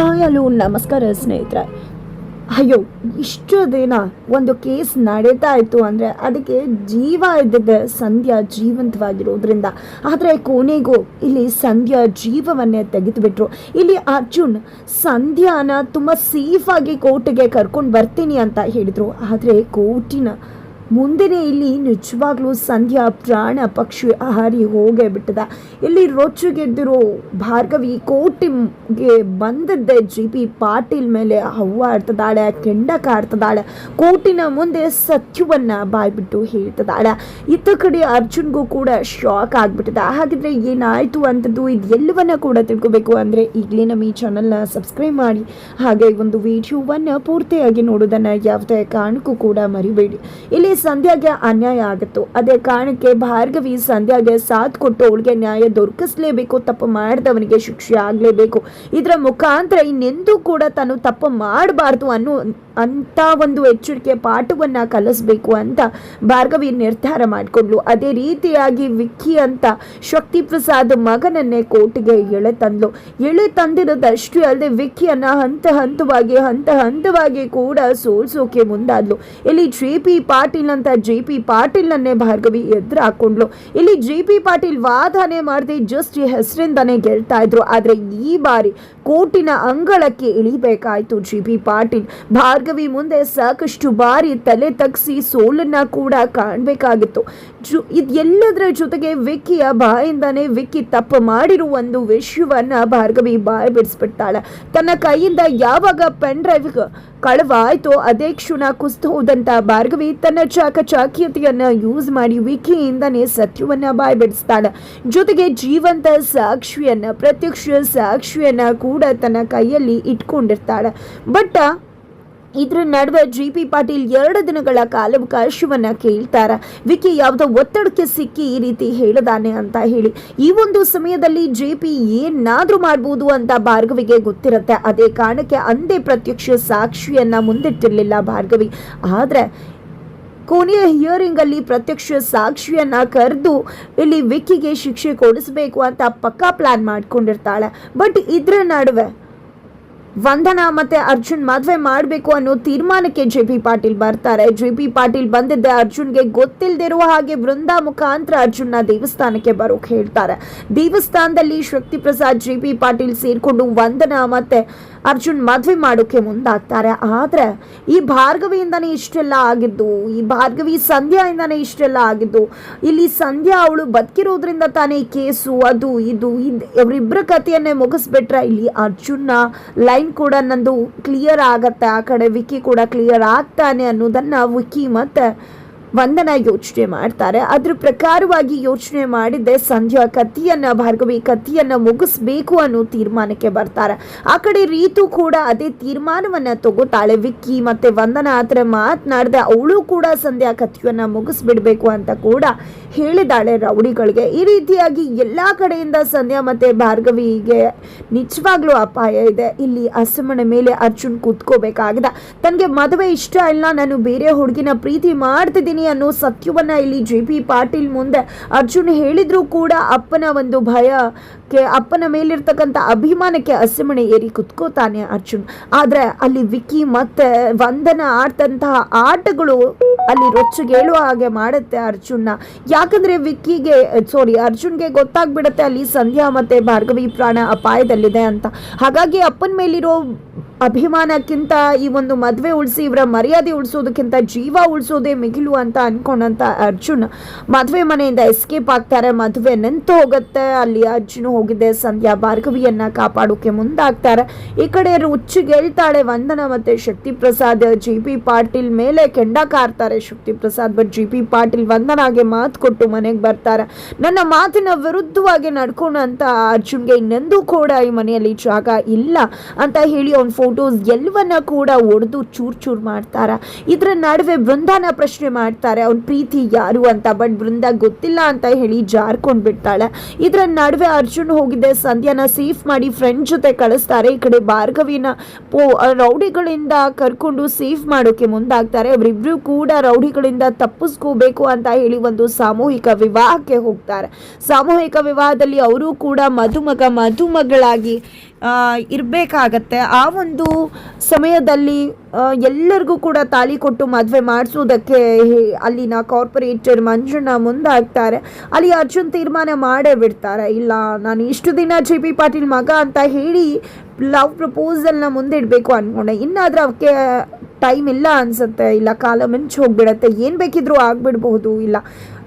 Hi hello ನಮಸ್ಕಾರ ಸ್ನೇಹಿತರೆ. ಅಯ್ಯೋ, ಇಷ್ಟು ದಿನ ಒಂದು ಕೇಸ್ ನಡೀತಾ ಇತ್ತು ಅಂದರೆ ಅದಕ್ಕೆ ಜೀವ ಇದ್ದಿದ್ದೆ ಸಂಧ್ಯಾ ಜೀವಂತವಾಗಿರೋದ್ರಿಂದ. ಆದರೆ ಕೊನೆಗೂ ಇಲ್ಲಿ ಸಂಧ್ಯಾ ಜೀವವನ್ನೇ ತೆಗೆದುಬಿಟ್ರು. ಇಲ್ಲಿ ಅರ್ಜುನ್ ಸಂಧ್ಯಾನ ತುಂಬ ಸೇಫಾಗಿ ಕೋರ್ಟಿಗೆ ಕರ್ಕೊಂಡು ಬರ್ತೀನಿ ಅಂತ ಹೇಳಿದರು. ಆದರೆ ಕೋರ್ಟಿನ ಮುಂದೆನೇ ಇಲ್ಲಿ ನಿಜವಾಗ್ಲೂ ಸಂಧ್ಯಾ ಪ್ರಾಣ ಪಕ್ಷಿ ಹಾರಿ ಹೋಗೇ ಬಿಟ್ಟದ. ಇಲ್ಲಿ ರೊಚ್ಚುಗೆದ್ದಿರೋ ಭಾರ್ಗವಿ ಕೋಟಿಗೆ ಬಂದದ್ದೇ ಜಿ ಪಿ ಪಾಟೀಲ್ ಮೇಲೆ ಹವ್ವ ಆಡ್ತದಾಳೆ ಕೆಂಡಕ ಆಡ್ತದಾಳೆ ಕೋಟಿನ ಮುಂದೆ ಸತ್ಯವನ್ನ ಬಾಯ್ಬಿಟ್ಟು ಹೇಳ್ತದಾಳೆ ಇತ್ತ ಕಡೆ ಅರ್ಜುನ್ಗೂ ಕೂಡ ಶಾಕ್ ಆಗ್ಬಿಟ್ಟದ. ಹಾಗಿದ್ರೆ ಏನಾಯ್ತು ಅಂತದ್ದು ಇದೆಲ್ಲವನ್ನ ಕೂಡ ತಿಳ್ಕೊಬೇಕು ಅಂದ್ರೆ ಈಗಲೇ ನಮ್ಮ ಈ ಚಾನಲ್ನ ಸಬ್ಸ್ಕ್ರೈಬ್ ಮಾಡಿ. ಹಾಗೆ ಒಂದು ವಿಡಿಯೋವನ್ನ ಪೂರ್ತಿಯಾಗಿ ನೋಡೋದನ್ನ ಯಾವುದೇ ಕಾರಣಕ್ಕೂ ಕೂಡ ಮರಿಬೇಡಿ. ಇಲ್ಲಿ ಸಂಧ್ಯಾಗೆ ಅನ್ಯಾಯ ಆಗಿತ್ತು. ಅದೇ ಕಾರಣಕ್ಕೆ ಭಾರ್ಗವಿ ಸಂಧ್ಯಾಗೆ ಸಾಥ್ ಕೊಟ್ಟು ಅವಳಿಗೆ ನ್ಯಾಯ ದೊರಕಿಸ್ಲೇಬೇಕು, ತಪ್ಪು ಮಾಡಿದವನಿಗೆ ಶಿಕ್ಷೆ ಆಗಲೇಬೇಕು. ಇದರ ಮುಖಾಂತರ ಇನ್ನೆಂದೂ ಕೂಡ ತಾನು ತಪ್ಪು ಮಾಡಬಾರ್ದು ಅನ್ನೋ, ಅಂತ ಒಂದು ಎಚ್ಚರಿಕೆ ಪಾಠವನ್ನ ಕಲಿಸ್ಬೇಕು ಅಂತ ಭಾರ್ಗವಿ ನಿರ್ಧಾರ ಮಾಡಿಕೊಂಡ್ಲು ಅದೇ ರೀತಿಯಾಗಿ ವಿಕ್ಕಿ ಅಂತ ಶಕ್ತಿ ಪ್ರಸಾದ್ ಮಗನನ್ನೇ ಕೋರ್ಟ್ಗೆ ಎಳೆ ತಂದ್ಲು. ಎಳೆ ತಂದಿರೋದಷ್ಟೇ ಅಲ್ಲದೆ ವಿಕ್ಕಿಯನ್ನ ಹಂತ ಹಂತವಾಗಿ ಹಂತ ಹಂತವಾಗಿ ಕೂಡ ಸೋಲ್ಸೋಕೆ ಮುಂದಾದ್ಲು. ಇಲ್ಲಿ ಜೆ ಪಿ ಪಾಟೀಲ್ ಅಂತ ಜೆ ಪಿ ಪಾಟೀಲ್ನನ್ನೇ ಭಾರ್ಗವಿ ಎದುರು ಹಾಕೊಂಡ್ಲು. ಇಲ್ಲಿ ಜೆ ಪಿ ಪಾಟೀಲ್ ವಾದನೆ ಮಾಡದೆ ಜಸ್ಟ್ ಈ ಹೆಸರಿಂದಾನೇ ಗೆಲ್ತಾ ಇದ್ರು. ಆದ್ರೆ ಈ ಬಾರಿ ಕೋರ್ಟಿನ ಅಂಗಳಕ್ಕೆ ಇಳಿಬೇಕಾಯಿತು. ಜಿ ಬಿ ಪಾಟೀಲ್ ಭಾರ್ಗವಿ ಮುಂದೆ ಸಾಕಷ್ಟು ಬಾರಿ ತಲೆ ತಗ್ಸಿ ಸೋಲನ್ನ ಕೂಡ ಕಾಣಬೇಕಾಗಿತ್ತು. ಜು ಇದೆಲ್ಲದರ ಜೊತೆಗೆ ವಿಕ್ಕಿಯ ಬಾಯಿಂದಾನೇ ವಿಕ್ಕಿ ತಪ್ಪು ಮಾಡಿರುವ ಒಂದು ವಿಷಯವನ್ನ ಭಾರ್ಗವಿ ಬಾಯಿ ಬಿಡಿಸ್ಬಿಡ್ತಾಳೆ ತನ್ನ ಕೈಯಿಂದ ಯಾವಾಗ ಪೆನ್ ಡ್ರೈವ್ ಕಳವಾಯ್ತೋ ಅದೇ ಕ್ಷಣ ಕುಸ್ತು ಹೋದಂತ ಭಾರ್ಗವಿ ತನ್ನ ಚಾಕಚಾಕ್ಯತೆಯನ್ನ ಯೂಸ್ ಮಾಡಿ ವಿಕಿಯಿಂದನೇ ಸತ್ಯವನ್ನ ಬಾಯಿ ಬಿಡಿಸ್ತಾಳೆ. ಜೊತೆಗೆ ಜೀವಂತ ಸಾಕ್ಷಿಯನ್ನ, ಪ್ರತ್ಯಕ್ಷ ಸಾಕ್ಷಿಯನ್ನ ತನ್ನ ಕೈಯಲ್ಲಿ ಇಟ್ಕೊಂಡಿರ್ತಾಳೆ. ಬಟ್, ಇದ್ರ ನಡುವೆ ಜಿ ಪಿ ಪಾಟೀಲ್ ಎರಡು ದಿನಗಳ ಕಾಲಾವಕಾಶವನ್ನ ಕೇಳ್ತಾರ. ವಿಕಿ ಯಾವುದೋ ಒತ್ತಡಕ್ಕೆ ಸಿಕ್ಕಿ ಈ ರೀತಿ ಹೇಳಿದಾನೆ ಅಂತ ಹೇಳಿ. ಈ ಒಂದು ಸಮಯದಲ್ಲಿ ಜೆ ಪಿ ಏನಾದ್ರೂ ಮಾಡ್ಬೋದು ಅಂತ ಭಾರ್ಗವಿಗೆ ಗೊತ್ತಿರುತ್ತೆ. ಅದೇ ಕಾರಣಕ್ಕೆ ಅಂದೇ ಪ್ರತ್ಯಕ್ಷ ಸಾಕ್ಷಿಯನ್ನ ಮುಂದಿಟ್ಟಿರಲಿಲ್ಲ ಭಾರ್ಗವಿ. ಆದ್ರೆ ಕೊನೆಯ ಹಿಯರಿಂಗ್ ಅಲ್ಲಿ ಪ್ರತ್ಯಕ್ಷ ಸಾಕ್ಷಿಯನ್ನ ಕರೆದು ಇಲ್ಲಿ ವಿಕ್ಕಿಗೆ ಶಿಕ್ಷೆ ಕೊಡಿಸ್ಬೇಕು ಅಂತ ಪಕ್ಕಾ ಪ್ಲಾನ್ ಮಾಡ್ಕೊಂಡಿರ್ತಾಳೆ. ಬಟ್ ಇದ್ರ ನಡುವೆ ವಂದನಾ ಮತ್ತೆ ಅರ್ಜುನ್ ಮದ್ವೆ ಮಾಡಬೇಕು ಅನ್ನೋ ತೀರ್ಮಾನಕ್ಕೆ ಜೆ ಪಿ ಪಾಟೀಲ್ ಬರ್ತಾರೆ. ಜೆ ಪಿ ಪಾಟೀಲ್ ಬಂದಿದ್ದೆ ಅರ್ಜುನ್ಗೆ ಗೊತ್ತಿಲ್ಲದಿರುವ ಹಾಗೆ ವೃಂದಾ ಮುಖಾಂತರ ಅರ್ಜುನ್ನ ದೇವಸ್ಥಾನಕ್ಕೆ ಬರೋಕೆ ಹೇಳ್ತಾರೆ. ದೇವಸ್ಥಾನದಲ್ಲಿ ಶಕ್ತಿ ಪ್ರಸಾದ್ ಜೆ ಪಿ ಪಾಟೀಲ್ ಸೇರಿಕೊಂಡು ವಂದನಾ ಮತ್ತೆ ಅರ್ಜುನ್ ಮದುವೆ ಮಾಡೋಕ್ಕೆ ಮುಂದಾಗ್ತಾರೆ. ಆದರೆ ಈ ಭಾರ್ಗವಿಯಿಂದನೇ ಇಷ್ಟೆಲ್ಲ ಆಗಿದ್ದು, ಈ ಭಾರ್ಗವಿ ಸಂಧ್ಯಾಯಿಂದನೇ ಇಷ್ಟೆಲ್ಲ ಆಗಿದ್ದು, ಇಲ್ಲಿ ಸಂಧ್ಯಾ ಅವಳು ಬದುಕಿರೋದ್ರಿಂದ ತಾನೇ ಕೇಸು, ಅದು, ಇದು ಇದು ಅವರಿಬ್ಬರ ಕಥೆಯನ್ನೇ ಮುಗಿಸ್ಬಿಟ್ರೆ ಇಲ್ಲಿ ಅರ್ಜುನ್ನ ಲೈನ್ ಕೂಡ ನಂದು ಕ್ಲಿಯರ್ ಆಗತ್ತೆ. ಆ ಕಡೆ ವಿಕಿ ಕೂಡ ಕ್ಲಿಯರ್ ಆಗ್ತಾನೆ ಅನ್ನೋದನ್ನು ವಿಕಿ ಮತ್ತೆ ವಂದನ ಯೋಚನೆ ಮಾಡ್ತಾರೆ. ಅದ್ರ ಪ್ರಕಾರವಾಗಿ ಯೋಚನೆ ಮಾಡಿದ್ದೆ ಸಂಧ್ಯಾ ಕತ್ತಿಯನ್ನ ಭಾರ್ಗವಿ ಕತ್ತಿಯನ್ನ ಮುಗಿಸ್ಬೇಕು ಅನ್ನೋ ತೀರ್ಮಾನಕ್ಕೆ ಬರ್ತಾರೆ. ಆ ಕಡೆ ರೀತು ಕೂಡ ಅದೇ ತೀರ್ಮಾನವನ್ನ ತಗೋತಾಳೆ ವಿಕ್ಕಿ ಮತ್ತೆ ವಂದನ ಆತರ ಮಾತನಾಡದೆ ಅವಳು ಕೂಡ ಸಂಧ್ಯಾ ಕತ್ತಿಯನ್ನ ಮುಗಿಸ್ಬಿಡ್ಬೇಕು ಅಂತ ಕೂಡ ಹೇಳಿದಾಳೆ ರೌಡಿಗಳಿಗೆ. ಈ ರೀತಿಯಾಗಿ ಎಲ್ಲಾ ಕಡೆಯಿಂದ ಸಂಧ್ಯಾ ಮತ್ತೆ ಭಾರ್ಗವಿಗೆ ನಿಜವಾಗ್ಲೂ ಅಪಾಯ ಇದೆ. ಇಲ್ಲಿ ಅಸಮಣ ಮೇಲೆ ಅರ್ಜುನ್ ಕೂತ್ಕೋಬೇಕಾಗಿದೆ. ತನಗೆ ಮದುವೆ ಇಷ್ಟ ಇಲ್ಲ. ನಾನು ಬೇರೆ ಹುಡುಗಿನ ಪ್ರೀತಿ ಮಾಡ್ತಿದ್ದೀನಿ. ಅನ್ನೋ ಸತ್ಯವನ್ನ ಇಲ್ಲಿ ಜೆ ಪಿ ಪಾಟೀಲ್ ಮುಂದೆ ಅರ್ಜುನ್ ಹೇಳಿದ್ರು ಕೂಡ ಅಪ್ಪನ ಒಂದು ಭಯಕ್ಕೆ ಅಪ್ಪನ ಮೇಲಿರ್ತಕ್ಕಂಥ ಅಭಿಮಾನಕ್ಕೆ ಹಸಿಮಣೆ ಏರಿ ಕುತ್ಕೋತಾನೆ ಅರ್ಜುನ್. ಆದರೆ ಅಲ್ಲಿ ವಿಕಿ ಮತ್ತೆ ವಂದನ ಆಡ್ತಂತಹ ಆಟಗಳು ಅಲ್ಲಿ ರೊಚ್ಚಿಗೇಳುವ ಹಾಗೆ ಮಾಡುತ್ತೆ ಅರ್ಜುನ್ನ. ಯಾಕಂದ್ರೆ ವಿಕ್ಕಿಗೆ ಸಾರಿ ಅರ್ಜುನ್ಗೆ ಗೊತ್ತಾಗ್ಬಿಡುತ್ತೆ ಅಲ್ಲಿ ಸಂಧ್ಯಾ ಮತ್ತೆ ಭಾರ್ಗವಿ ಪ್ರಾಣ ಅಪಾಯದಲ್ಲಿದೆ ಅಂತ. ಹಾಗಾಗಿ ಅಪ್ಪನ ಮೇಲಿರೋ ಅಭಿಮಾನಕ್ಕಿಂತ ಈ ಒಂದು ಮದುವೆ ಉಳಿಸಿ, ಇವರ ಮರ್ಯಾದೆ ಉಳಿಸೋದಕ್ಕಿಂತ ಜೀವ ಉಳಿಸೋದೇ ಮಿಗಿಲು ಅಂತ ಅನ್ಕೊಂಡಂತ ಅರ್ಜುನ್. ಮದುವೆ ಮನೆಯಿಂದ ಎಸ್ಕೇಪ್ ಆಗ್ತಾರೆ, ಮದುವೆ ನಿಂತು ಹೋಗುತ್ತೆ ಅಲ್ಲಿ ಅರ್ಜುನ್ ಹೋಗಿದ್ದೆ ಸಂಧ್ಯಾ ಭಾರ್ಗವಿಯನ್ನ ಕಾಪಾಡೋಕೆ ಮುಂದಾಗ್ತಾರೆ. ಈ ಕಡೆ ಗೆಳ್ತಾಳೆ ವಂದನ ಮತ್ತೆ ಶಕ್ತಿ ಪ್ರಸಾದ್ ಜಿ ಪಿ ಪಾಟೀಲ್ ಮೇಲೆ ಕೆಂಡ ಕಾರ್ತಾರೆ Shakti Prasad but G P Patil ವಂದನಾಗೆ ಮಾತು ಕೊಟ್ಟು ಮನೆಗೆ ಬರ್ತಾರೆ. ನನ್ನ ಮಾತಿನ ವಿರುದ್ಧವಾಗಿ ನಡ್ಕೊಂಡಂತ ಅರ್ಜುನ್ಗೆ ಇನ್ನೆಂದೂ ಕೂಡ ಈ ಮನೆಯಲ್ಲಿ ಜಾಗ ಇಲ್ಲ ಅಂತ ಹೇಳಿ ಅವ್ನ ಫೋಟೋಸ್ ಎಲ್ಲವನ್ನ ಕೂಡ ಒಡೆದು ಚೂರ್ ಚೂರ್ ಮಾಡ್ತಾರ. ಇದ್ರ ನಡುವೆ ಬೃಂದಾನ ಪ್ರಶ್ನೆ ಮಾಡ್ತಾರೆ, ಅವ್ನ ಪ್ರೀತಿ ಯಾರು ಅಂತ? ಬಟ್ ಬೃಂದ ಗೊತ್ತಿಲ್ಲ ಅಂತ ಹೇಳಿ ಜಾರ್ಕೊಂಡ್ ಬಿಡ್ತಾಳೆ ಇದ್ರ ನಡುವೆ ಅರ್ಜುನ್ ಹೋಗಿದ್ದೆ ಸಂಧ್ಯಾನ ಸೇಫ್ ಮಾಡಿ ಫ್ರೆಂಡ್ ಜೊತೆ ಕಳಿಸ್ತಾರೆ. ಈ ಕಡೆ ಭಾರ್ಗವಿನ ರೌಡಿಗಳಿಂದ ಕರ್ಕೊಂಡು ಸೇಫ್ ಮಾಡೋಕೆ ಮುಂದಾಗ್ತಾರೆ. ಅವರಿಬ್ರು ಕೂಡ ರೌಡಿಗಳಿಂದ ತಪ್ಪಿಸ್ಕೋಬೇಕು ಅಂತ ಹೇಳಿ ಒಂದು ಸಾಮೂಹಿಕ ವಿವಾಹಕ್ಕೆ ಹೋಗ್ತಾರೆ. ಸಾಮೂಹಿಕ ವಿವಾಹದಲ್ಲಿ ಅವರು ಕೂಡ ಮದುಮಗ, ಮದುಮಗಳಾಗಿ ಇರಬೇಕಾಗತ್ತೆ. ಆ ಒಂದು ಸಮಯದಲ್ಲಿ ಎಲ್ಲರಿಗೂ ಕೂಡ ತಾಳಿ ಕೊಟ್ಟು ಮದುವೆ ಮಾಡಿಸೋದಕ್ಕೆ ಅಲ್ಲಿನ ಕಾರ್ಪೊರೇಟರ್ ಮಂಜಣ್ಣ ಮುಂದಾಗ್ತಾರೆ. ಅಲ್ಲಿ ಅರ್ಜುನ್ ತೀರ್ಮಾನ ಮಾಡೇ ಬಿಡ್ತಾರೆ. ಇಲ್ಲ, ನಾನು ಇಷ್ಟು ದಿನ ಜೆ ಪಿ ಪಾಟೀಲ್ ಮಗ ಅಂತ ಹೇಳಿ ಲವ್ ಪ್ರಪೋಸಲ್ನ ಮುಂದಿಡಬೇಕು ಅಂದ್ಕೊಂಡೆ ಇನ್ನಾದರೂ ಅವಕ್ಕೆ ಟೈಮ್ ಇಲ್ಲ ಅನ್ಸುತ್ತೆ. ಇಲ್ಲ, ಕಾಲ ಮಿಂಚು ಹೋಗ್ಬಿಡತ್ತೆ. ಏನು ಬೇಕಿದ್ರೂ ಆಗಿಬಿಡ್ಬಹುದು. ಇಲ್ಲ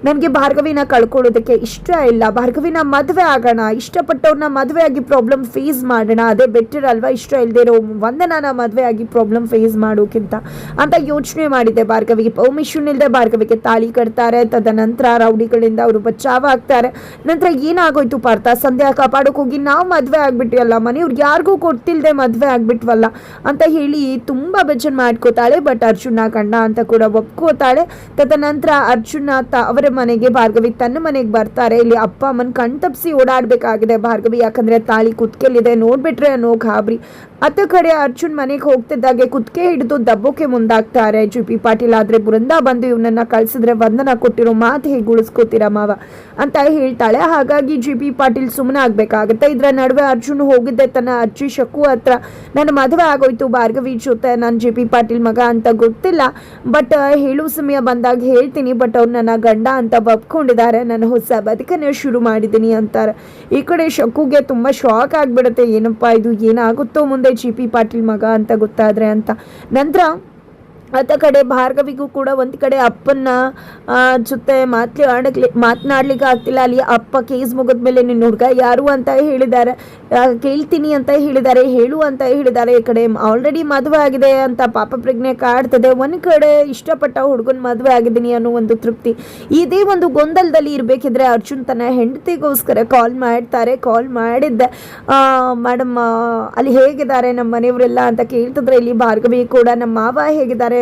ನನಗೆ ಭಾರ್ಗವಿನ ಕಳ್ಕೊಳ್ಳೋದಕ್ಕೆ ಇಷ್ಟ ಇಲ್ಲ. ಭಾರ್ಗವಿನ ಮದುವೆ ಆಗೋಣ, ಇಷ್ಟಪಟ್ಟವ್ರನ್ನ ಮದುವೆ ಆಗಿ ಪ್ರಾಬ್ಲಮ್ ಫೇಸ್ ಮಾಡೋಣ. ಅದೇ ಬೆಟರ್ ಅಲ್ವಾ ಇಷ್ಟ ಇಲ್ಲದೆ ಇರೋ ವಂದನಾನ ಮದುವೆ ಆಗಿ ಪ್ರಾಬ್ಲಮ್ ಫೇಸ್ ಮಾಡೋಕ್ಕಿಂತ ಅಂತ ಯೋಚನೆ ಮಾಡಿದೆ ಭಾರ್ಗವಿಗೆ. ಪರ್ಮಿಷನ್ ಇಲ್ಲದೆ ಭಾರ್ಗವಿಗೆ ತಾಳಿ ಕಟ್ತಾರೆ. ತದನಂತರ ರೌಡಿಗಳಿಂದ ಅವರು ಬಚಾವಾಗ್ತಾರೆ ನಂತರ ಏನಾಗೋಯ್ತು ಪಾರ್ಥ? ಸಂಧ್ಯಾ ಕಾಪಾಡೋಕೆ ಹೋಗಿ ನಾವು ಮದುವೆ ಆಗ್ಬಿಟ್ವಲ್ಲ ಮನೆಯವ್ರಿಗೆ ಯಾರಿಗೂ ಕೊಡ್ತಿಲ್ಲದೆ ಮದುವೆ ಆಗ್ಬಿಟ್ವಲ್ಲ ಅಂತ ಹೇಳಿ ತುಂಬ ಬೆಚ್ಚನ್ ಮಾಡ್ಕೋತಾಳೆ. ಬಟ್ ಅರ್ಜುನ ಕಂಡ ಅಂತ ಕೂಡ ಒಪ್ಕೋತಾಳೆ. ತದನಂತರ ಅರ್ಜುನ ತ ಅವರ ಮನೆಗೆ ಭಾರ್ಗವಿ ತನ್ನ ಮನೆಗೆ ಬರ್ತಾರೆ. ಇಲ್ಲಿ ಅಪ್ಪ, ಅಮ್ಮನ ಕಣ್ತಪ್ಸಿ ಓಡಾಡಬೇಕಾಗಿದೆ ಭಾರ್ಗವಿ. ಯಾಕಂದ್ರೆ ತಾಳಿ ಕುತ್ಕೆಲಿದೆ ನೋಡ್ಬಿಟ್ರೆ ಅನ್ನೋ ಗಾಬರಿ. ಅತ್ತ ಕಡೆ ಅರ್ಜುನ್ ಮನೆಗೆ ಹೋಗ್ತಿದ್ದಾಗೆ ಕುತ್ಕೆ ಹಿಡಿದು ದಬ್ಬೋಕೆ ಮುಂದಾಗ್ತಾರೆ. ಜಿ ಪಿ ಪಾಟೀಲ್ ಆದ್ರೆ ಬೃಂದ ಬಂದು ಇವನನ್ನ ಕಳ್ಸಿದ್ರೆ ವಂದನ ಕೊಟ್ಟಿರೋ ಮಾತು ಹೇಗೆ ಉಳಿಸ್ಕೋತೀರ ಮಾವ? ಅಂತ ಹೇಳ್ತಾಳೆ. ಹಾಗಾಗಿ ಜಿ ಪಿ ಪಾಟೀಲ್ ಸುಮ್ಮನೆ ಆಗ್ಬೇಕಾಗತ್ತೆ. ಇದ್ರ ನಡುವೆ ಅರ್ಜುನ್ ಹೋಗಿದ್ದೆ. ತನ್ನ ಅಜ್ಜಿ ಶಕು ಹತ್ರ ನನ್ನ ಮದುವೆ ಆಗೋಯ್ತು ಭಾರ್ಗವಿ ಜೊತೆ. ನಾನು ಜಿ ಪಿ ಪಾಟೀಲ್ ಮಗ ಅಂತ ಗೊತ್ತಿಲ್ಲ. ಬಟ್ ಹೇಳುವ ಸಮಯ ಬಂದಾಗ ಹೇಳ್ತೀನಿ. ಬಟ್ ಅವ್ರು ನನ್ನ ಗಂಡ ಅಂತ ಬಬ್ಕೊಂಡಿದ್ದಾರೆ. ನಾನು ಹೊಸ ಬದುಕನ್ನು ಶುರು ಮಾಡಿದ್ದೀನಿ ಅಂತಾರೆ. ಈ ಕಡೆ ಶಕುಗೆ ತುಂಬ ಶಾಕ್ ಆಗಿಬಿಡುತ್ತೆ. ಏನಪ್ಪ ಇದು ಏನಾಗುತ್ತೋ ಮುಂದೆ ಜಿ ಪಿ ಪಾಟೀಲ್ ಮಗ ಅಂತ ಗೊತ್ತಾದರೆ ಅಂತ. ನಂತರ ಆತ ಕಡೆ ಭಾರ್ಗವಿಗೂ ಕೂಡ ಒಂದು ಕಡೆ ಅಪ್ಪನ ಜೊತೆ ಮಾತ್ಲಿ ಮಾತನಾಡ್ಲಿಕ್ಕೆ ಆಗ್ತಿಲ್ಲ. ಅಲ್ಲಿ ಅಪ್ಪ ಕೇಸ್ ಮುಗಿದ ಮೇಲೆ ನಿನ್ನ ಹುಡುಗ ಯಾರು ಅಂತ ಹೇಳಿದ್ದಾರೆ. ಕೇಳ್ತೀನಿ ಅಂತ ಹೇಳಿದ್ದಾರೆ, ಹೇಳು ಅಂತ ಹೇಳಿದ್ದಾರೆ. ಈ ಕಡೆ ಆಲ್ರೆಡಿ ಮದುವೆ ಆಗಿದೆ ಅಂತ ಪಾಪ ಪ್ರಜ್ಞೆ ಕಾಡ್ತದೆ. ಒಂದು ಕಡೆ ಇಷ್ಟಪಟ್ಟ ಹುಡುಗನ ಮದುವೆ ಆಗಿದ್ದೀನಿ ಅನ್ನೋ ಒಂದು ತೃಪ್ತಿ. ಇದೇ ಒಂದು ಗೊಂದಲದಲ್ಲಿ ಇರಬೇಕಿದ್ರೆ ಅರ್ಜುನ್ ತನ್ನ ಹೆಂಡತಿಗೋಸ್ಕರ ಕಾಲ್ ಮಾಡ್ತಾರೆ. ಕಾಲ್ ಮಾಡಿದ್ದೆ ಮೇಡಮ್ ಅಲ್ಲಿ ಹೇಗಿದ್ದಾರೆ ನಮ್ಮ ಮನೆಯವರೆಲ್ಲ ಅಂತ ಕೇಳ್ತಿದ್ರೆ ಇಲ್ಲಿ ಭಾರ್ಗವಿ ಕೂಡ ನಮ್ಮ ಮಾವ ಹೇಗಿದ್ದಾರೆ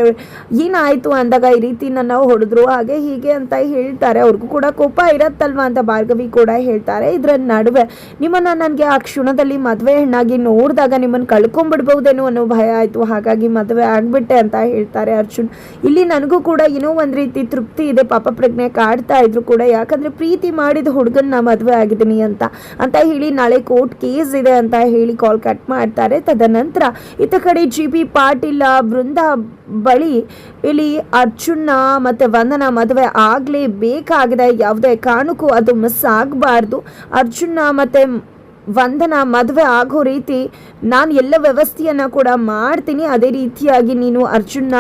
ಏನಾಯ್ತು ಅಂದಾಗ ಈ ರೀತಿ ನನ್ನ ಹೊಡೆದ್ರು. ಹಾಗೆ ಹೀಗೆ ಅಂತ ಹೇಳ್ತಾರೆ. ಅವ್ರಿಗೂ ಕೂಡ ಕೋಪ ಇರತ್ತಲ್ವ ಅಂತ ಭಾರ್ಗವಿ ಕೂಡ ಹೇಳ್ತಾರೆ. ಇದ್ರ ನಡುವೆ ನಿಮ್ಮನ್ನ ನನಗೆ ಆ ಕ್ಷಣದಲ್ಲಿ ಮದುವೆ ಹೆಣ್ಣಾಗಿ ನೋಡಿದಾಗ ನಿಮ್ಮನ್ನು ಕಳ್ಕೊಂಡ್ಬಿಡ್ಬಹುದೇನೋ ಅನ್ನೋ ಭಯ ಆಯಿತು. ಹಾಗಾಗಿ ಮದುವೆ ಆಗಿಬಿಟ್ಟೆ ಅಂತ ಹೇಳ್ತಾರೆ ಅರ್ಜುನ್. ಇಲ್ಲಿ ನನಗೂ ಕೂಡ ಏನೋ ಒಂದು ರೀತಿ ತೃಪ್ತಿ ಇದೆ. ಪಾಪ ಪ್ರಜ್ಞೆ ಕಾಡ್ತಾ ಇದ್ರು ಕೂಡ. ಯಾಕಂದ್ರೆ ಪ್ರೀತಿ ಮಾಡಿದ ಹುಡುಗನ್ನ ಮದುವೆ ಆಗಿದ್ದೀನಿ ಅಂತ ಅಂತ ಹೇಳಿ ನಾಳೆ ಕೋರ್ಟ್ ಕೇಸ್ ಇದೆ ಅಂತ ಹೇಳಿ ಕಾಲ್ ಕಟ್ ಮಾಡ್ತಾರೆ. ತದನಂತರ ಇತ್ತ ಕಡೆ ಜಿ ಪಿ ಪಾಟೀಲ, ಬೃಂದ ಬಳಿ ಇಲ್ಲಿ ಅರ್ಜುನ ಮತ್ತೆ ವಂದನ ಮದುವೆ ಆಗಲೇಬೇಕಾಗಿದೆ. ಯಾವುದೇ ಕಾರಣಕ್ಕೂ ಅದು ಮಿಸ್ ಆಗಬಾರ್ದು. ಅರ್ಜುನ ಮತ್ತೆ ವಂದನ, ಮದುವೆ ಆಗೋ ರೀತಿ ನಾನು ಎಲ್ಲ ವ್ಯವಸ್ಥೆಯನ್ನು ಕೂಡ ಮಾಡ್ತೀನಿ. ಅದೇ ರೀತಿಯಾಗಿ ನೀನು ಅರ್ಜುನ್ನ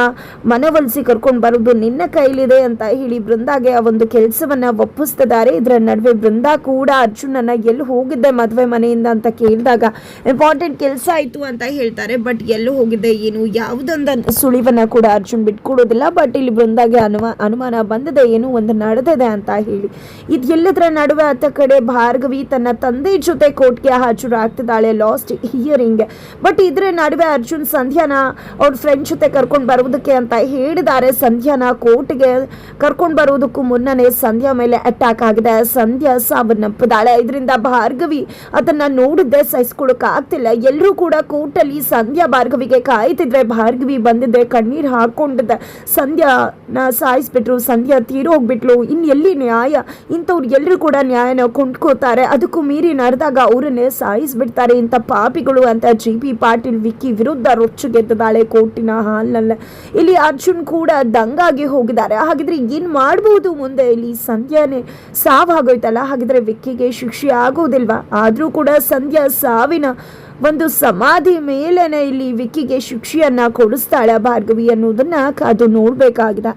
ಮನವೊಲಿಸಿ ಕರ್ಕೊಂಡು ಬರೋದು ನಿನ್ನ ಕೈಲಿದೆ ಅಂತ ಹೇಳಿ ಬೃಂದಾಗೆ ಆ ಒಂದು ಕೆಲಸವನ್ನು ಒಪ್ಪಿಸ್ತಿದ್ದಾರೆ. ಇದರ ನಡುವೆ ಬೃಂದಾ ಕೂಡ ಅರ್ಜುನನ್ನ ಎಲ್ಲಿ ಹೋಗಿದ್ದೆ ಮದುವೆ ಮನೆಯಿಂದ ಅಂತ ಕೇಳಿದಾಗ, ಇಂಪಾರ್ಟೆಂಟ್ ಕೆಲಸ ಆಯಿತು ಅಂತ ಹೇಳ್ತಾರೆ. ಬಟ್ ಎಲ್ಲೂ ಹೋಗಿದ್ದೆ, ಏನು, ಯಾವುದೊಂದು ಸುಳಿವನ್ನು ಕೂಡ ಅರ್ಜುನ್ ಬಿಟ್ಕೊಡೋದಿಲ್ಲ. ಬಟ್ ಇಲ್ಲಿ ಬೃಂದಾಗೆ ಅನುಮ ಅನುಮಾನ ಬಂದಿದೆ, ಏನು, ಒಂದು ನಡೆದಿದೆ ಅಂತ ಹೇಳಿ. ಇದು ಎಲ್ಲದರ ನಡುವೆ ಆತ ಕಡೆ ಭಾರ್ಗವಿ ತನ್ನ ತಂದೆ ಜೊತೆ ಕೋರ್ಟ್ಗೆ ಹಾಜರಾಗ್ತಿದ್ದಾಳೆ ಲಾಸ್ಟ್ ಹಿಯರಿಂಗ್ ಬಟ್ ಇದ್ರ ನಡುವೆ ಅರ್ಜುನ್ ಸಂಧ್ಯಾನ ಅವ್ರ ಫ್ರೆಂಡ್ ಜೊತೆ ಕರ್ಕೊಂಡು ಬರುವುದಕ್ಕೆ ಅಂತ ಹೇಳಿದ್ದಾರೆ. ಸಂಧ್ಯಾನ ಕೋರ್ಟ್ಗೆ ಕರ್ಕೊಂಡು ಬರೋದಕ್ಕೂ ಮುನ್ನನೇ ಸಂಧ್ಯಾ ಮೇಲೆ ಅಟ್ಯಾಕ್ ಆಗಿದೆ. ಸಂಧ್ಯಾ ಸಾವನ್ನಪ್ಪಿದ್ದಾಳೆ. ಇದರಿಂದ ಭಾರ್ಗವಿ ಅದನ್ನ ನೋಡಿದ್ದೆ ಸಹಿಸ್ಕೊಳಕ್ ಆಗ್ತಿಲ್ಲ. ಎಲ್ಲರೂ ಕೂಡ ಕೋರ್ಟಲ್ಲಿ ಸಂಧ್ಯಾ ಭಾರ್ಗವಿಗೆ ಕಾಯ್ತಿದ್ರೆ, ಭಾರ್ಗವಿ ಬಂದಿದ್ದೆ ಕಣ್ಣೀರ್ ಹಾಕೊಂಡಿದ್ದೆ ಸಂಧ್ಯಾನ ಸಾಯಿಸ್ಬಿಟ್ರು. ಸಂಧ್ಯಾ ತೀರೋಗ್ಬಿಟ್ಲು ಇನ್ ಎಲ್ಲಿ ನ್ಯಾಯ? ಇಂಥವ್ರು ಎಲ್ಲರೂ ಕೂಡ ನ್ಯಾಯನ ಕೊಂಡ್ಕೋತಾರೆ. ಅದಕ್ಕೂ ಮೀರಿ ನಡೆದಾಗ ಅವರನ್ನೇ ಸಾಯಿಸ್ಬಿಡ್ತಾರೆ ಇಂಥ ಪಾಪಿಗಳು ಅಂತ ಜಿ ಪಿ ಪಾಟೀಲ್, ವಿಕ್ಕಿ ವಿರುದ್ಧ ರೊಚ್ಚುಗೆದ್ದಿದ್ದಾಳೆ ಕೋರ್ಟಿನ ಹಾಲ್ನಲ್ಲ. ಇಲ್ಲಿ ಅರ್ಜುನ್ ಕೂಡ ದಂಗಾಗಿ ಹೋಗಿದ್ದಾರೆ. ಹಾಗಿದ್ರೆ ಏನ್ ಮಾಡ್ಬೋದು ಮುಂದೆ? ಇಲ್ಲಿ ಸಂಧ್ಯಾನೆ ಸಾವಾಗೋಯ್ತಲ್ಲ? ಹಾಗಿದ್ರೆ ವಿಕ್ಕಿಗೆ ಶಿಕ್ಷೆ ಆಗೋದಿಲ್ವಾ? ಆದ್ರೂ ಕೂಡ ಸಂಧ್ಯಾ ಸಾವಿನ ಒಂದು ಸಮಾಧಿ ಮೇಲೇನೆ ಇಲ್ಲಿ ವಿಕ್ಕಿಗೆ ಶಿಕ್ಷೆಯನ್ನ ಕೊಡಿಸ್ತಾಳೆ ಭಾರ್ಗವಿ ಅನ್ನೋದನ್ನ ಕಾದು ನೋಡ್ಬೇಕಾಗಿದೆ.